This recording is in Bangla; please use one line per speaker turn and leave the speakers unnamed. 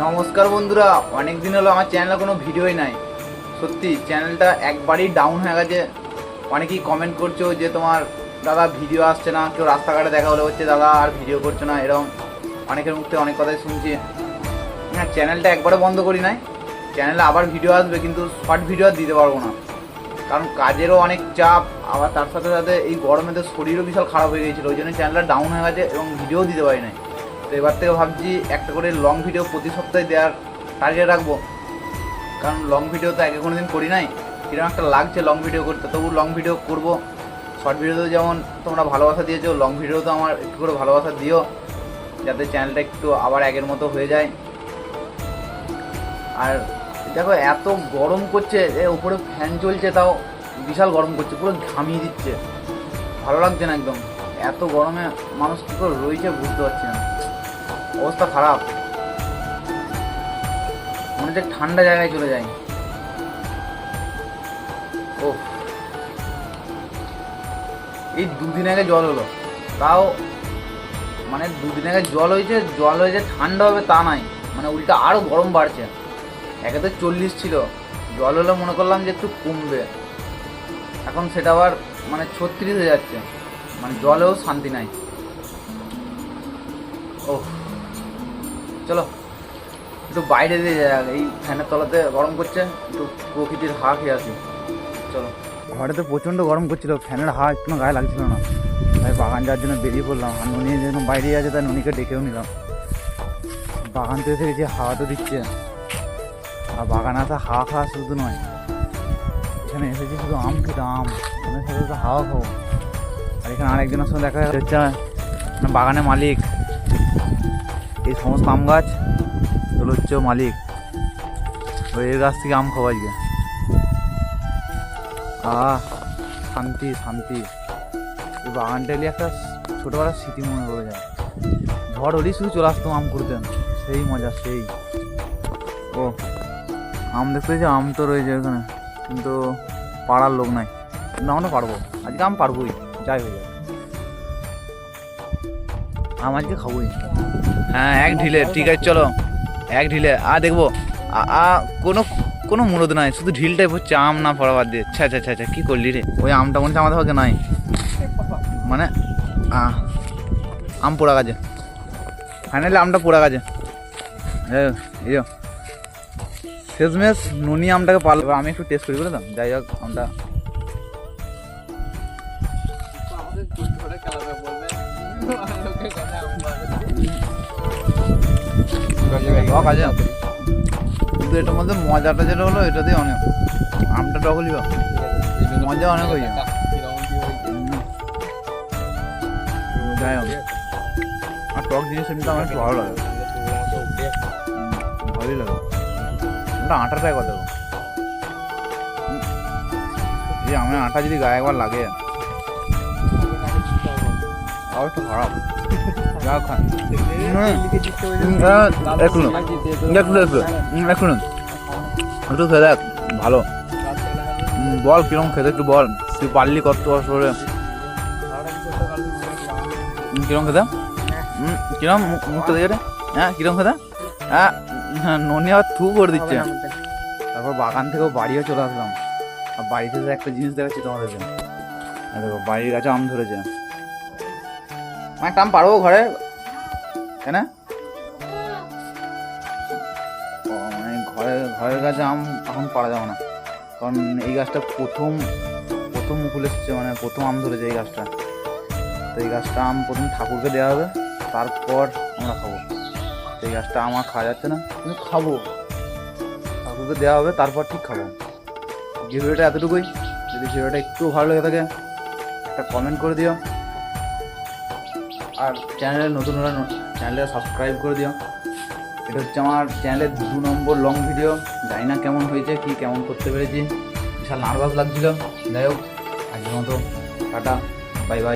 নমস্কার বন্ধুরা অনেক দিন হলো আমার চ্যানেলে কোনো ভিডিওই নাই। সত্যি চ্যানেলটা একবারই ডাউন হয়ে গেছে। অনেকেই কমেন্ট করছ যে তোমার, দাদা ভিডিও আসছে না, কেউ রাস্তাঘাটে দেখা হলে হচ্ছে দাদা, আর ভিডিও করছ না, এরকম অনেকের মুখ থেকে অনেক কথাই শুনছি। হ্যাঁ চ্যানেলটা একবারে বন্ধ করি নাই। চ্যানেলে আবার ভিডিও আসবে, কিন্তু শর্ট ভিডিও আর দিতে পারব না। কারণ কাজেরও অনেক চাপ, আবার তার সাথে সাথে এই গরমে তো শরীরও বিশাল খারাপ হয়ে গিয়েছিল ওই জন্য চ্যানেলটা ডাউন হয়ে গেছে এবং ভিডিও দিতে পারি নাই। তো এবার থেকে ভাবছি একটা করে লং ভিডিও প্রতি সপ্তাহে দেওয়ার টার্গেট রাখব। কারণ লং ভিডিও তো আগে কোনো দিন করি নাই। কীরকম একটা লাগছে লং ভিডিও করতে, তবু লং ভিডিও করব। শর্ট ভিডিওতেও যেমন তোমরা ভালোবাসা দিয়েছ লং ভিডিও তো আমার একটু করে ভালোবাসা দিও। যাতে চ্যানেলটা একটু আবার আগের মতো হয়ে যায়। আর দেখো, এত গরম করছে, এ উপরে ফ্যান চলছে তাও, বিশাল গরম করছে, পুরো ঘামিয়ে দিচ্ছে। ভালো লাগছে না একদম। এত গরমে মানুষ কী করে রয়েছে বুঝতে পারছি না। অবস্থা খারাপ। মনে ঠান্ডা জায়গায় চলে যাই। ও এই দুদিন আগে জল হলো। তাও মানে দুদিন আগে জল হয়েছে জল হয়েছে, ঠান্ডা হবে তা নাই। মানে উল্টা আরও গরম বাড়ছে। একে তো চল্লিশ ছিল। জল হলে মনে করলাম যে একটু কমবে। এখন সেটা আবার মানে ছত্রিশ হয়ে যাচ্ছে। মানে জলেও শান্তি নাই। ও চলো। একটু বাইরে দিয়ে যাক এই ফ্যানের তলাতে গরম করছে, একটু প্রকৃতির হা খেয়ে আসি। চলো। ঘরে তো প্রচণ্ড গরম করছিল, ফ্যানের হা একটু গায়ে লাগছিল না। তাই বাগান যাওয়ার জন্য বেরিয়ে পড়লাম, আর নুনি যেন বাইরে আছে, তাই নুনিকে ডেকেও নিলাম। বাগান তো এসে গেছে, হাওয়া তো দিচ্ছে। আর বাগানে আসা হাওয়া খাওয়া শুধু নয়, এখানে এসেছি শুধু আম খেতে, আম। সাথে তো হাওয়া খাব। আর এখানে আরেকজনের সঙ্গে দেখা যাচ্ছে বাগানের মালিক। এই সমস্ত আম গাছ, এগুলো হচ্ছে মালিক। ওই এর গাছ থেকে আম খাব আজকে। আহ, শান্তি শান্তি। এই বাগানটা একটা ছোটোবেলার স্মৃতি মনে পড়ে যায়। ঝড় হলেই শুধু চলে আসতাম আম করতে সেই মজা, সেই। ও, আম দেখতে যে আম তো রয়েছে ওখানে কিন্তু পাড়ার লোক নাই। কিন্তু আমরা পারব। আজকে আম পারবোই। যাই হয়ে যাবে আম আজকে খাবোই হ্যাঁ এক ঢিলে ঠিক আছে চলো। এক ঢিলে আ দেখব। আ- কোনো কোনো মুরদ নাই শুধু ঢিলটাই হচ্ছে আম না পড়া বাদ দিয়ে। আচ্ছা আচ্ছা আচ্ছা কী করলি রে? ওই আমটা মনে আমাদের ভাগে নাই। মানে আ আম পোড়া গাছে। ফাইনালি আমটা পোড়া গাছে। এই। শেষমেশ নুনি আমটাকে পারল আমি একটু টেস্ট করি বলে তো? যাই হোক আমটা আছে কিন্তু এটার মধ্যে মজাটা যেটা হলো এটা দিয়ে অনেক আমটা হলি বা মজা অনেক হয়ে যায় আর টক জিনিস এমনিতে আমার একটু ভালো লাগে ভালোই লাগে ওটা আটাটাই কথা। এই আমার আটা যদি গায়ে একবার লাগে তাও একটু খারাপ যা খান একটু একটু হুম, একটু। খেয়ে দেখ ভালো বল কিরম খেতে একটু বল। তুই পারলি কত হুম, কিরম খেতে কিরম মুখটা রে হ্যাঁ কিরম খেতে হ্যাঁ হ্যাঁ, ননি আবার থু করে দিচ্ছে। তারপর বাগান থেকেও বাড়িও চলে আসলাম। আর বাড়িতে একটা জিনিস দেখাচ্ছি তোমাদেরকে এই দেখো বাড়ির গাছে আম ধরেছে। মানে আম পারব ঘরে? কেন ও, মানে ঘরে ঘরের গাছে আম এখন পারা যাবে না। কারণ এই গাছটা প্রথম প্রথম মুকুল এসেছে মানে প্রথম আম ধরেছে এই গাছটা। তো এই গাছটা আম প্রথম ঠাকুরকে দেওয়া হবে তারপর আমরা খাব। তো এই গাছটা আমার খাওয়া যাচ্ছে না কিন্তু খাব। ঠাকুরকে দেওয়া হবে তারপর ঠিক খাব। ভিডিওটা এতটুকুই। যদি ভিডিওটা একটু ভালো লেগে থাকে একটা কমেন্ট করে দিও। আর চ্যানেলে নতুন হলে চ্যানেলটা সাবস্ক্রাইব করে দিও। এটা হচ্ছে আমার চ্যানেলের দু নম্বর লং ভিডিও জানি না কেমন হয়েছে, কি কেমন করতে পেরেছি। বিশাল নার্ভাস লাগছিল। যাই হোক, আজকের মতো টাটা বাই বাই